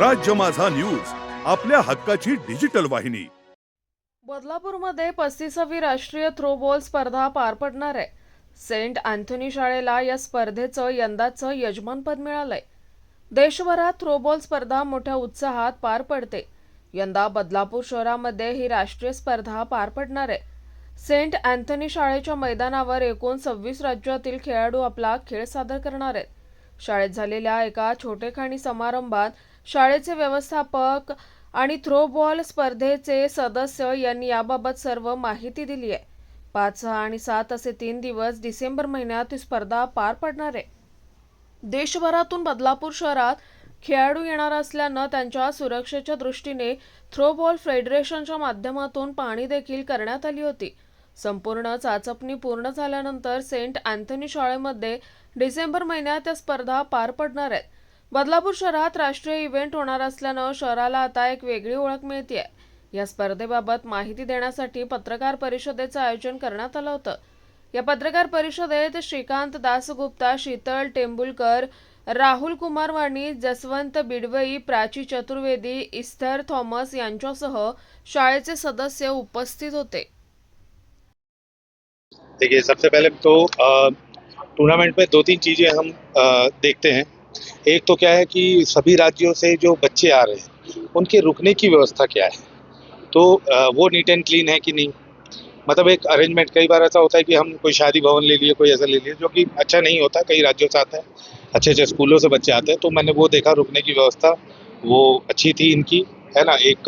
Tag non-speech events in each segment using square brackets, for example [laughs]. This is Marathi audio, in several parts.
राज्य माझा न्यूज आपल्या हक्काची डिजिटल वाहिनी. बदलापूरमध्ये पस्तीसावी राष्ट्रीय थ्रोबॉल स्पर्धा पार पडणार आहे. सेंट अँथोनी शाळेला या स्पर्धेचं यंदाचं यजमानपद मिळालंय. देशभरात थ्रोबॉल स्पर्धा मोठ्या उत्साहात पार पडते. यंदा बदलापूर शहरामध्ये ही राष्ट्रीय स्पर्धा पार पडणार आहे. सेंट अँथोनी शाळेच्या मैदानावर एकूण सव्वीस राज्यातील खेळाडू आपला खेळ सादर करणार आहेत. शाळेत झालेल्या एका छोटेखाणी समारंभात शाळेचे व्यवस्थापक आणि थ्रोबॉल स्पर्धेचे सदस्य यांनी याबाबत सर्व माहिती दिली आहे. पाच सहा आणि सात असे तीन दिवस डिसेंबर महिन्यात ही स्पर्धा पार पडणार आहे. देशभरातून बदलापूर शहरात खेळाडू येणार असल्यानं त्यांच्या सुरक्षेच्या दृष्टीने थ्रोबॉल फेडरेशनच्या माध्यमातून पाहणी देखील करण्यात आली होती. संपूर्ण चाचपणी पूर्ण झाल्यानंतर सेंट अँथनी शाळेमध्ये डिसेंबर महिन्यात या स्पर्धा पार पडणार आहेत. बदलापूर शहरात राष्ट्रीय इव्हेंट होणार असल्यानं शहराला आता एक वेगळी ओळख मिळते या स्पर्धेबाबत माहिती देण्यासाठी पत्रकार परिषदेचं आयोजन करण्यात आलं होतं. या पत्रकार परिषदेत श्रीकांत दासगुप्ता शीतल टेंबुलकर राहुल कुमार वाणी जसवंत बिडवई प्राची चतुर्वेदी इस्थर थॉमस यांच्यासह शाळेचे सदस्य उपस्थित होते. देखिए सबसे पहले तो टूर्नामेंट में दो तीन चीज़ें हम आ, देखते हैं। एक तो क्या है कि सभी राज्यों से जो बच्चे आ रहे हैं, उनके रुकने की व्यवस्था क्या है? तो वो नीट एंड क्लीन है कि नहीं? मतलब एक अरेंजमेंट, कई बार ऐसा होता है कि हम कोई शादी भवन ले लिए, कोई ऐसा ले लिए, जो कि अच्छा नहीं होता, कई राज्यों से आता है अच्छे अच्छे स्कूलों से बच्चे आते हैं तो मैंने वो देखा रुकने की व्यवस्था, वो अच्छी थी इनकी, है ना? एक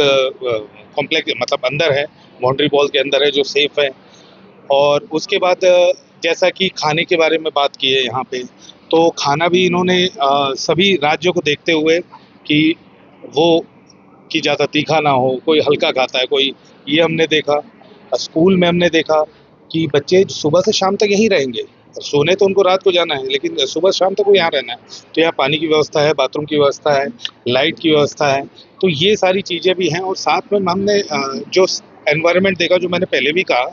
कॉम्प्लेक्स मतलब अंदर है, बाउंड्री बॉल के अंदर है, जो सेफ़ है। और उसके बाद जैसा कि खाने के बारे में बात की है यहाँ पे तो खाना भी इन्होंने सभी राज्यों को देखते हुए कि वो कि ज़्यादा तीखा ना हो, कोई हल्का खाता है, कोई, ये हमने देखा। स्कूल में हमने देखा कि बच्चे सुबह से शाम तक यहीं रहेंगे। सोने तो उनको रात को जाना है, लेकिन सुबह शाम तक वो यहाँ रहना है। तो यहाँ पानी की व्यवस्था है, बाथरूम की व्यवस्था है, लाइट की व्यवस्था है। तो ये सारी चीज़ें भी हैं और साथ में हमने जो एनवायरनमेंट देखा, जो मैंने पहले भी कहा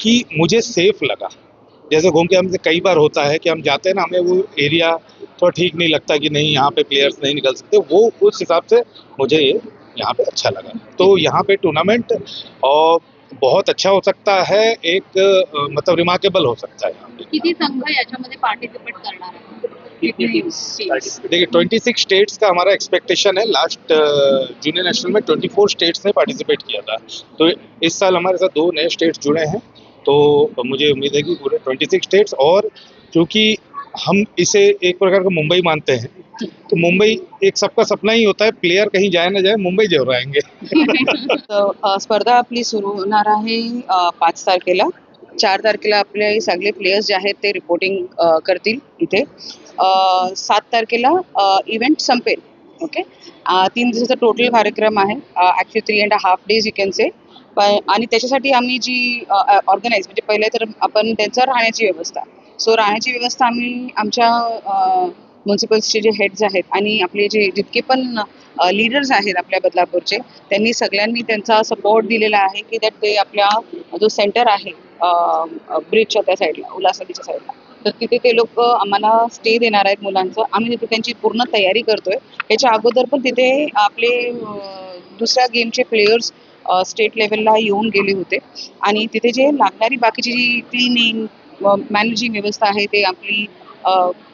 कि मुझे सेफ़ लगा। जैसे घूम के हमसे कई बार होता है कि हम जाते हैं ना हमें वो एरिया थोड़ा ठीक नहीं लगता कि नहीं यहाँ पे प्लेयर्स नहीं निकल सकते। वो उस हिसाब से मुझे ये यहाँ पे अच्छा लगा। तो यहाँ पे टूर्नामेंट और बहुत अच्छा हो सकता है एक मतलब रिमार्केबल हो सकता है। यहाँ पे किती संघ याच्यामध्ये पार्टिसिपेट करणार? आहे किती teams? देखिए 26 स्टेट्स का हमारा एक्सपेक्टेशन है। लास्ट जूनियर नेशनल में 24 स्टेट्स ने पार्टिसिपेट किया था। तो इस साल हमारे साथ दो नए स्टेट्स जुड़े हैं। तो मुझे उम्मीद है कि पूरे 26 स्टेट्स और क्योंकि हम इसे एक प्रकार का मुंबई मानते हैं तो मुंबई एक सबका सपना ही होता है प्लेयर कहीं जाए ना जाए मुंबई ज़रूर आएँगे। [laughs] तर, स्पर्धा आपली सुरू होणार आहे पाच तारखेला. चार तारखेला आपले सगळे प्लेयर्स जे आहेत ते रिपोर्टिंग करतील इथे. सात तारखेला इव्हेंट संपेल ओके तीन दिवसाचा टोटल कार्यक्रम आहे. Actually three and half days you can say आणि त्याच्यासाठी आम्ही जी ऑर्गनाईज म्हणजे पहिले तर आपण त्यांचं राहण्याची व्यवस्था. सो राहण्याची व्यवस्था आम्ही आमच्या म्युन्सिपल्सचे जे हेड्स आहेत आणि आपले जे जितके पण लीडर्स आहेत आपल्या बदलापूरचे त्यांनी सगळ्यांनी त्यांचा सपोर्ट दिलेला आहे की दॅट ते आपल्या जो सेंटर आहे ब्रिजच्या त्या साईडला उल्हास नदीच्या साईडला तर तिथे ते लोक आम्हाला स्टे देणार आहेत मुलांचं. आम्ही तिथे त्यांची पूर्ण तयारी करतोय. याच्या अगोदर पण तिथे आपले दुसऱ्या गेमचे प्लेयर्स स्टेट लेवलला येऊन गेले होते. आणि तिथे जे लागणारी बाकीची जी क्लिनिंग मॅनेजिंग व्यवस्था आहे ते आपली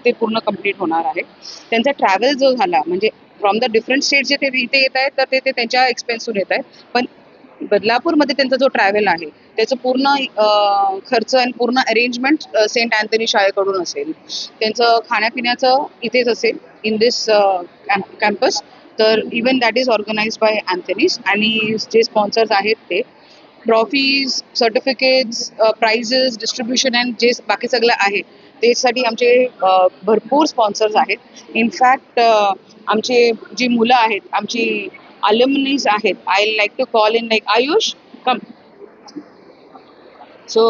ते पूर्ण कंप्लीट होणार आहे. त्यांचा ट्रॅव्हल जो झाला म्हणजे फ्रॉम द डिफरंट स्टेट जे ते इथे येत आहेत तर ते ते त्यांच्या एक्सपेन्सहून येत आहेत. पण बदलापूरमध्ये त्यांचा जो ट्रॅव्हल आहे त्याचं पूर्ण खर्च आणि पूर्ण अरेंजमेंट सेंट अँथनी शाळेकडून असेल. त्यांचं खाण्यापिण्याचं इथेच असेल इन दिस कॅम्पस तर even that is organise by Anthony's आणि जे स्पॉन्सर्स आहेत ते. Trophies certificates prizes distribution and जे बाकी सगळं आहे त्यासाठी आमचे uh, भरपूर स्पॉन्सर्स आहेत. इनफॅक्ट uh, आमचे जी मुलं आहेत आमची अलमनीज आहेत. I like to call in like Ayush come so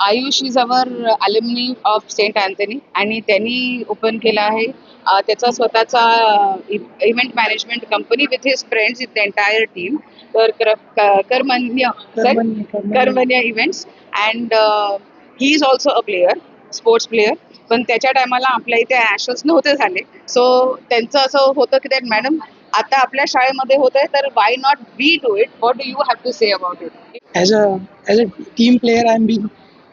Ayush is our alumni of saint Anthony आणि त्यांनी ओपन केला आहे. त्याचा स्वतःचा event management company with his friends with the entire team तर कर- क- Karmanya sir Karmanya events and he is also a player sports player पण त्याच्या टायमाला आपल्या इथे ॲशेस नव्हते झाले. सो त्यांचं असं होतं की दॅट मॅडम आता आपल्या शाळेमध्ये होत आहे तर why not we do it what do you have to say about it as a as a team player I am be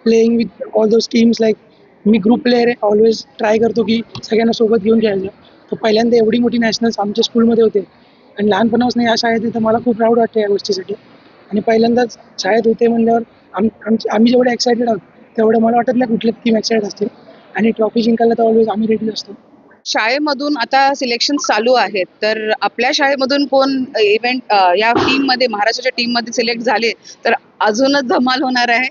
playing with all those teams like me group player आहे ऑलवेज ट्राय करतो की सगळ्यांना सोबत घेऊन खेळायचं. तर पहिल्यांदा एवढी मोठी नॅशनल्स आमच्या स्कूलमध्ये होते. आणि लहानपणापासून या शाळेत आहे तर मला खूप प्राऊड वाटतं या गोष्टीसाठी. आणि पहिल्यांदाच शाळेत होते म्हणल्यावर आम आमचे आम्ही जेवढे एक्सायटेड आहोत तेवढं मला वाटत नाही कुठली टीम एक्सायटेड असते आणि ट्रॉफी जिंकायला तर ऑलवेज आम्ही रेडी असतो. शाळेमधून आता सिलेक्शन चालू आहेत तर आपल्या शाळेमधून कोण इव्हेंट या टीममध्ये महाराष्ट्राच्या टीममध्ये सिलेक्ट झाले तर अजूनच धमाल होणार आहे?